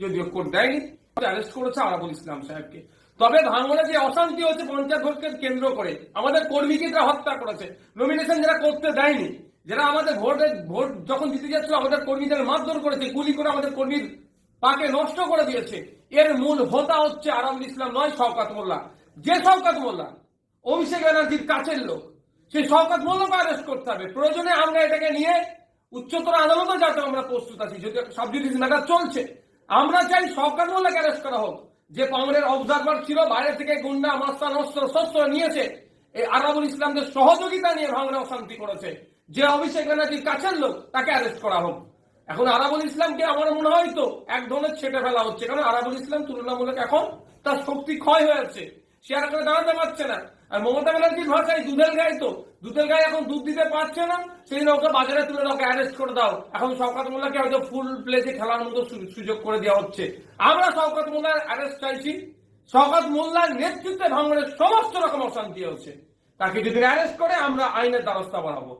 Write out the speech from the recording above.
যদিও কোর্ট দেয়নি অ্যারেস্ট করেছে আরাবুল ইসলাম সাহেবকে। তবে ভাঙড়ে যে অশান্তি হচ্ছে পঞ্চায়েত ভোটকে কেন্দ্র করে, আমাদের কর্মীকে তারা হত্যা করেছে। নমিনেশন যারা করতে দেয়নি, যারা আমাদের ভোটে ভোট যখন দিতে যাচ্ছিল, আমাদের কর্মীদের মারধর করেছে, গুলি করে আমাদের কর্মীর পাকে নষ্ট করে দিয়েছে। এর মূল হোতা হচ্ছে আরামুল ইসলাম নয়, শওকাত মোল্লা। যে শওকাত মোল্লা, অভিষেক ব্যানার্জির কাছের লোক, সেই শওকাত মোল্লাকে অ্যারেস্ট করতে হবে। প্রয়োজনে আমরা এটাকে নিয়ে উচ্চতর আদালতে যাতে আমরা প্রস্তুত আছি, যদি সাবজুডিস ম্যাটার চলছে। আমরা চাই সরকার মোল্লাকে অ্যারেস্ট করা হোক। যে কংগ্রেস অবজারভার ছিল, বাইরে থেকে গুন্ডা মাস্তান অস্ত্র, শস্ত্র নিয়েছে। এই আরাবুল ইসলামদের সহযোগিতা নিয়ে ভাঙড়ে অশান্তি করেছে। যে অভিষেক ব্যানার্জির কাছের লোক, তাকে অ্যারেস্ট করা হোক। এখন আরাবুল ইসলামকে আমার মনে হয় তো এক ধরনের ছেটে ফেলা হচ্ছে। কারণ আরাবুল ইসলাম তুলনামূলক এখন তার শক্তি ক্ষয় হয়েছে আর করে দাঁড়াতে পারছে না। আর মমতা ব্যানার্জির ভাষায় দুধের গায়ে তো, দুধের গায়ে এখন দুধ দিতে পারছে না, সেই ওকে বাজারে তুলে ওকে অ্যারেস্ট করে দাও। এখন শওকাত মোল্লাকে হয়তো ফুল প্লেসে খেলার মতো সুযোগ করে দেওয়া হচ্ছে। আমরা শওকাত মোল্লার অ্যারেস্ট চাইছি। শওকাত মোল্লার নেতৃত্বে ভাঙনের সমস্ত রকম অশান্তি হচ্ছে। তাকে যদি অ্যারেস্ট করে, আমরা আইনের দ্বারস্থা বাড়াবো